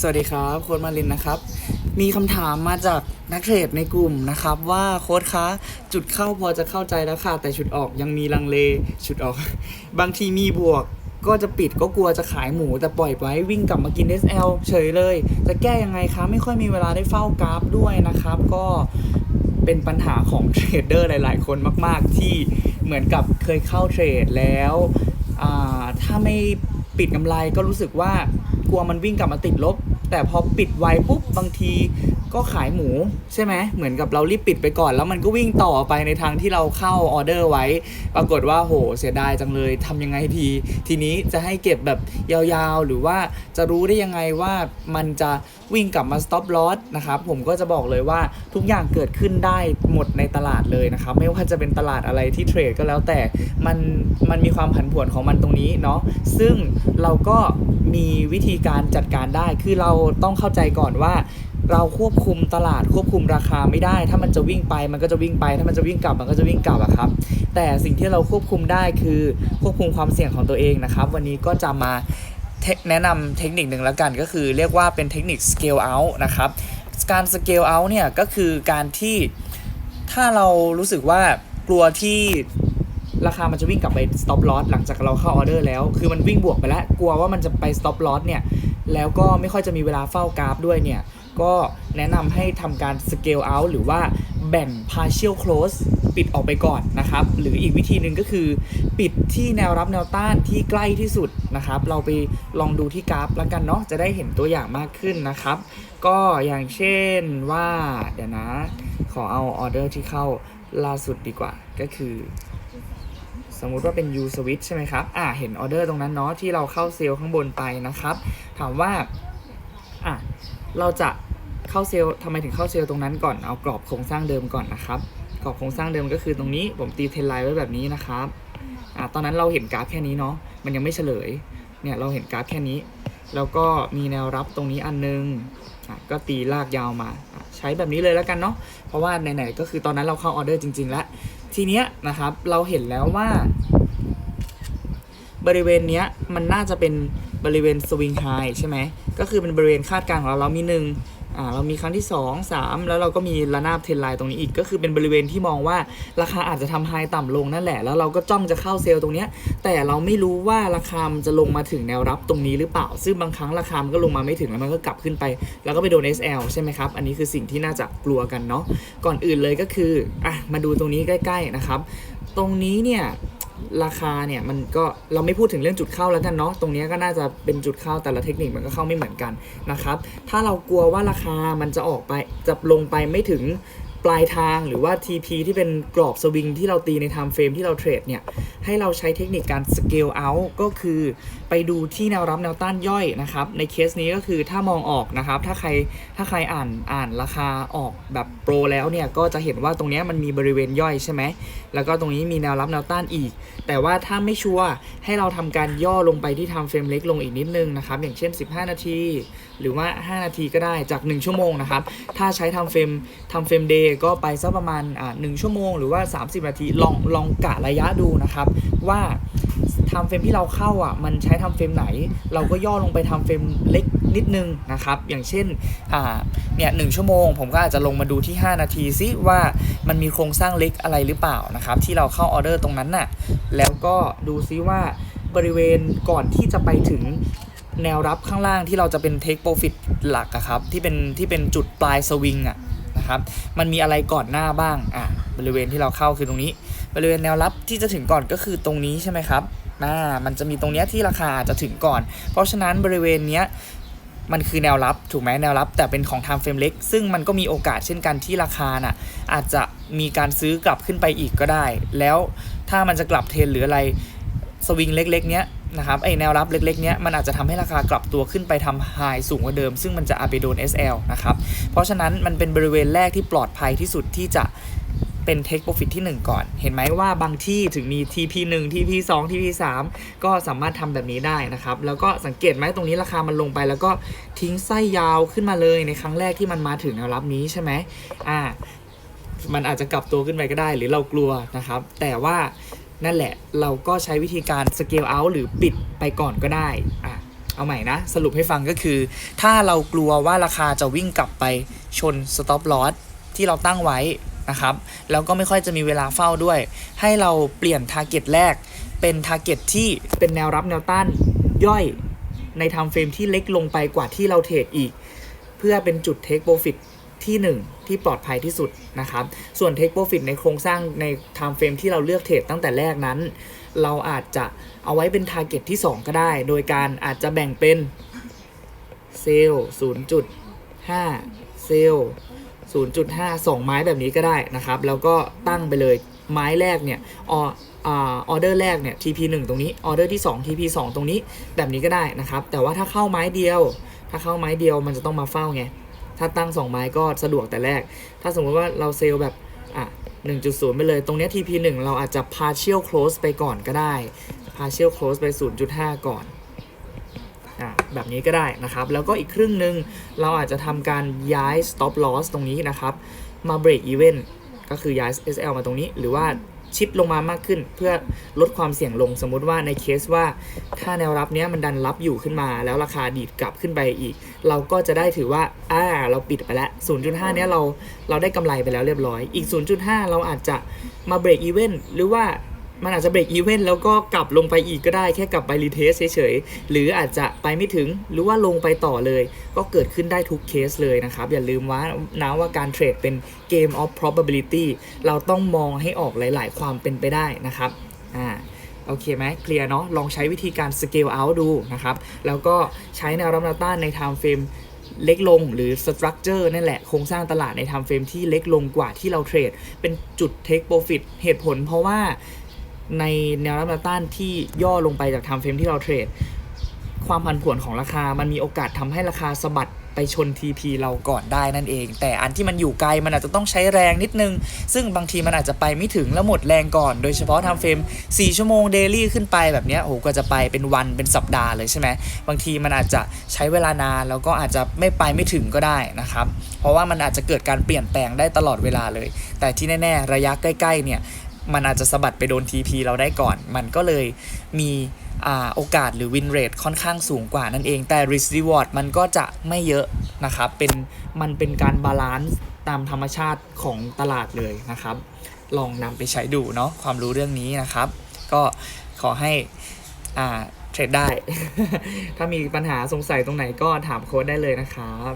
สวัสดีครับโค้ดมารินนะครับ มีคำถามมาจากนักเทรดในกลุ่มนะครับ ว่าโค้ดคะจุดเข้าพอจะเข้าใจแล้วค่ะ แต่ชุดออกยังมีลังเลชุดออก บางทีมีบวกก็จะปิดก็กลัวจะขายหมู แต่ปล่อยไว้วิ่งกลับมากิน SL เฉยเลย จะแก้ยังไงคะ ไม่ค่อยมีเวลาได้เฝ้ากราฟด้วยนะครับ ก็เป็นปัญหาของเทรดเดอร์หลาย ๆ คนมาก ๆ ที่เหมือนกับเคยเข้าเทรดแล้วถ้าไม่ปิดกำไรก็รู้สึกว่า กลัวมันวิ่งกลับมาติดลบ แต่พอปิดไวปุ๊บบางที ก็ขายหมูใช่ไหมเหมือนกับเรารีบปิดไปก่อน แล้วมันก็วิ่งต่อไปในทางที่เราเข้าออเดอร์ไว้ ปรากฏว่าโหเสียดายจังเลยทำยังไงที ทีนี้จะให้เก็บแบบยาวๆ หรือว่าจะรู้ได้ยังไงว่ามันจะวิ่งกลับมา stop loss นะครับผมก็จะบอกเลยว่าทุกอย่างเกิดขึ้นได้หมดในตลาดเลยนะครับไม่ว่าจะเป็นตลาดอะไรที่เทรดก็แล้วแต่มันมันมีความผันผวนของมันตรงนี้เนาะซึ่งเราก็มีวิธีการจัดการได้คือเราต้องเข้าใจก่อนว่า เราควบคุมตลาดควบคุมราคาไม่ได้ ถ้ามันจะวิ่งไปมันก็จะวิ่งไป ถ้ามันจะวิ่งกลับมันก็จะวิ่งกลับอะครับ แต่สิ่งที่เราควบคุมได้คือควบคุมความเสี่ยงของตัวเองนะครับ วันนี้ก็จะมาแนะนำเทคนิคหนึ่งแล้วกันก็คือเรียกว่าเป็นเทคนิค scale out นะครับ การ scale out เนี่ยก็คือการที่ถ้าเรารู้สึกว่ากลัวที่ราคามันจะวิ่งกลับไป stop loss หลังจากเราเข้าออเดอร์แล้ว คือมันวิ่งบวกไปแล้ว กลัวว่ามันจะไป stop loss เนี่ย แล้วก็ไม่ค่อยจะมีเวลาเฝ้ากราฟด้วยเนี่ย ก็แนะนำให้ทำการ scale out หรือว่าแบ่ง partial close ปิดออกไปก่อนนะครับ หรืออีกวิธีหนึ่งก็คือปิดที่แนวรับแนวต้านที่ใกล้ที่สุดนะครับ เราไปลองดูที่กราฟแล้วกันเนาะจะได้เห็นตัวอย่างมากขึ้นนะครับ ก็อย่างเช่นว่าเดี๋ยวนะ ขอเอาออเดอร์ที่เข้าล่าสุดดีกว่าก็คือ สมมุติว่าเป็น U switch ใช่ไหมครับ อ่าเห็นออเดอร์ตรงนั้นเนาะที่เราเข้าเซลล์ข้างบนไปนะครับ ถามว่า เราจะเข้าเซลล์ทำไมถึงเข้าเซลล์ตรงนั้นก่อนเอากรอบโครงสร้างเดิมก่อนนะครับ กรอบโครงสร้างเดิมก็คือตรงนี้ผมตีเทนไลน์ไว้แบบนี้นะครับอะตอนนั้นเราเห็นกราฟแค่นี้เนาะมันยังไม่เฉลยเนี่ยเราเห็นกราฟแค่นี้ แล้วก็มีแนวรับตรงนี้อันนึงอะก็ตีลากยาวมาอะใช้แบบนี้เลยแล้วกันเนาะเพราะว่าไหนๆก็คือตอนนั้นเราเข้าออเดอร์จริง ๆ แล้ว ทีเนี้ยนะครับเราเห็นแล้วว่า บริเวณเนี้ยมันน่าจะเป็น บริเวณสวิงไฮใช่ไหมก็คือเป็นบริเวณคาดการณ์ของเราเรามีหนึ่งอ่าเรามีครั้งที่ 2 3 แล้วเราก็มีระนาบเทรนไลน์ตรงนี้อีก ก็คือเป็นบริเวณที่มองว่าราคาอาจจะทำไฮต่ำลงนั่นแหละ แล้วเราก็จ้องจะเข้าเซลล์ตรงเนี้ยแต่เราไม่รู้ว่าราคามันจะลงมาถึงแนวรับตรงนี้หรือเปล่า ซึ่งบางครั้งราคามันก็ลงมาไม่ถึงแล้วมันก็กลับขึ้นไป แล้วก็ไปโดน SL ใช่ไหมครับ อันนี้คือสิ่งที่น่าจะกลัวกันเนาะก่อนอื่นเลยก็คืออะมาดูตรงนี้ใกล้ ๆนะครับ ตรงนี้เนี่ย ราคาเนี่ยมันก็เราไม่พูดถึงเรื่องจุดเข้าแล้วกันเนาะตรงนี้ก็น่าจะเป็นจุดเข้าแต่ละเทคนิคมันก็เข้าไม่เหมือนกันนะครับ ถ้าเรากลัวว่าราคามันจะออกไปจะลงไปไม่ถึงปลายทางหรือว่า TP ที่เป็นกรอบสวิงที่เราตีใน time frame ที่เราเทรดเนี่ยให้เราใช้เทคนิคการ scale out ก็คือ ไปดูที่แนวรับแนวต้านย่อยนะครับ ในเคสนี้ก็คือถ้ามองออกนะครับ ถ้าใครถ้าใครอ่านอ่านราคาออกแบบโปรแล้วเนี่ยก็จะเห็นว่าตรงเนี้ยมันมีบริเวณย่อยใช่ไหมแล้วก็ตรงนี้มีแนวรับแนวต้านอีก แต่ว่าถ้าไม่ชัวร์ให้เราทำการย่อลงไปที่ time frame เล็กลงอีกนิดนึงนะครับ อย่างเช่น 15 นาที หรือว่า 5 นาทีก็ได้จาก 1 ชั่วโมงนะครับ ถ้าใช้ time frame time frame day ก็ไปสักประมาณอ่า1ชั่วโมง หรือว่า 30 นาทีลองลองกะระยะดูนะครับว่า time frame ที่เราเข้าอะมันใช้ time frame ไหน เราก็ย่อลงไป time frame เล็กนิดนึงนะครับ อย่างเช่นอ่าเนี่ยหชั่วโมง ผมก็อาจจะลงมาดูที่ 5 นาทีซิว่ามันมีโครงสร้างเล็กอะไรหรือเปล่านะครับ ที่เราเข้าออเดอร์ตรงนั้นน่ะแล้วก็ดูซิว่าบริเวณก่อนที่จะไปถึงแนวรับข้างล่างที่เราจะเป็น take profit หลักอะครับที่เป็นที่เป็นจุดปลายสวิงอะนะครับมันมีอะไรก่อนหน้าบ้างอะบริเวณที่เราเข้าคือตรงนี้ บริเวณแนวรับที่จะถึงก่อนก็คือตรงนี้ใช่ไหมครับอ่ามันจะมีตรงเนี้ยที่ราคาจะถึงก่อน เพราะฉะนั้นบริเวณเนี้ยมันคือแนวรับถูกไหมแนวรับ แต่เป็นของ time frame เล็ก ซึ่งมันก็มีโอกาสเช่นกันที่ราคาน่ะอาจจะมีการซื้อกลับขึ้นไปอีกก็ได้ แล้วถ้ามันจะกลับเทรนหรืออะไรสวิงเล็กๆเนี้ยนะครับไอแนวรับเล็กๆเนี้ยมันอาจจะทำให้ราคากลับตัวขึ้นไปทำไฮสูงกว่าเดิม ซึ่งมันจะอาจไปโดน SL นะครับเพราะฉะนั้นมันเป็นบริเวณแรกที่ปลอดภัยที่สุดที่จะ เป็น take profit ที่ 1 ก่อน เห็นไหมว่าบางที่ถึงมี TP 1 TP 2 TP 3ก็สามารถทำแบบนี้ได้นะครับ แล้วก็สังเกตไหมตรงนี้ราคามันลงไป แล้วก็ทิ้งไส้ยาวขึ้นมาเลยในครั้งแรกที่มันมาถึงแนวรับนี้ใช่ไหมอ่ามันอาจจะกลับตัวขึ้นไปก็ได้ หรือเรากลัวนะครับ แต่ว่านั่นแหละเราก็ใช้วิธีการ scale out หรือปิดไปก่อนก็ได้อะเอาใหม่นะ สรุปให้ฟังก็คือ ถ้าเรากลัวว่าราคาจะวิ่งกลับไปชน stop loss ที่เราตั้งไว้ นะครับแล้วก็ไม่ค่อยจะมีเวลาเฝ้าด้วย ให้เราเปลี่ยน target แรก เป็น target ที่เป็นแนวรับแนวต้านย่อยใน time frame ที่เล็กลงไปกว่าที่เราเทรดอีก เพื่อเป็นจุด take profit ที่ 1 ที่ปลอดภัยที่สุดนะครับ ส่วน take profit ในโครงสร้างใน time frame ที่เราเลือกเทรดตั้งแต่แรกนั้น เราอาจจะเอาไว้เป็น target ที่ 2 ก็ได้ โดยการอาจจะแบ่งเป็นเซลล์0.5เซลล์ 0.5 2 ไม้แบบนี้ก็ได้นะครับ แล้วก็ตั้งไปเลยไม้แรกเนี่ยออออเดอร์แรกเนี่ย TP 1ตรงนี้ออเดอร์ที่ 2 TP 2ตรงนี้แบบนี้ก็ได้นะครับ แต่ว่าถ้าเข้าไม้เดียว ถ้าเข้าไม้เดียวมันจะต้องมาเฝ้าไง ถ้าตั้ง 2 ไม้ก็สะดวกแต่แรก ถ้าสมมติว่าเราเซลล์แบบอะ1.0 ไปเลย ตรงนี้ TP 1เราอาจจะ partial close ไปก่อนก็ได้ partial close ไป 0.5 ก่อน แบบนี้ก็ได้นะครับ แล้วก็อีกครึ่งหนึ่งเราอาจจะทำการย้าย stop loss ตรงนี้นะครับ มา break even ก็คือย้าย SL มาตรงนี้ หรือว่าชิดลงมามากขึ้นเพื่อลดความเสี่ยงลงสมมุติว่าในเคสว่าถ้าแนวรับเนี้ยมันดันรับอยู่ขึ้นมา แล้วราคาดีดกลับขึ้นไปอีก เราก็จะได้ถือว่าอ่าเราปิดไปแล้ว 0.5 เนี้ยเราเราได้กำไรไปแล้วเรียบร้อย อีก 0.5 เราอาจจะมา break even หรือว่า มันอาจจะเบรกอีเวนต์แล้วก็กลับลงไปอีกก็ได้แค่กลับไปรีเทสเฉยๆ หรืออาจจะไปไม่ถึงหรือว่าลงไปต่อเลย ก็เกิดขึ้นได้ทุกเคสเลยนะครับ อย่าลืมว่านะว่าการเทรดเป็น Game of Probability เราต้องมองให้ออกหลาย ๆ ความเป็นไปได้นะครับอ่าโอเคไหมเคลียร์เนาะลองใช้วิธีการ scale out ดูนะครับ แล้วก็ใช้แนวรับแนวต้านใน time frame เล็กลงหรือ structure นั่นแหละ โครงสร้างตลาดใน time frame ที่เล็กลงกว่าที่เราเทรด เป็นจุด take profit เหตุผลเพราะว่า ในแนวรับแนวต้านที่ย่อลงไปจาก time frame ที่เราเทรด ความผันผวนของราคามันมีโอกาสทำให้ราคาสะบัดไปชน TP เราก่อนได้นั่นเอง แต่อันที่มันอยู่ไกลมันอาจจะต้องใช้แรงนิดนึง ซึ่งบางทีมันอาจจะไปไม่ถึงแล้วหมดแรงก่อน โดยเฉพาะ time frame 4ชั่วโมงเดลี่ขึ้นไปแบบนี้โอ้โหก็จะไปเป็นวันเป็นสัปดาห์เลยใช่ไหม บางทีมันอาจจะใช้เวลานาน แล้วก็อาจจะไม่ไปไม่ถึงก็ได้นะครับ เพราะว่ามันอาจจะเกิดการเปลี่ยนแปลงได้ตลอดเวลาเลย แต่ที่แน่ ๆ ระยะใกล้ ๆ เนี่ย มันอาจจะสะบัดไปโดน TP เราได้ก่อน มันก็เลยมีอโอกาสหรือ win rate ค่อนข้างสูงกว่านั่นเอง แต่ risk reward มันก็จะไม่เยอะนะครับ เป็นมันเป็นการบาลานซ์ตามธรรมชาติของตลาดเลยนะครับ ลองนำไปใช้ดูเนาะความรู้เรื่องนี้นะครับ ก็ขอให้อ่าเทรดได้ ถ้ามีปัญหาสงสัยตรงไหนก็ถามโค้ดได้เลยนะครับ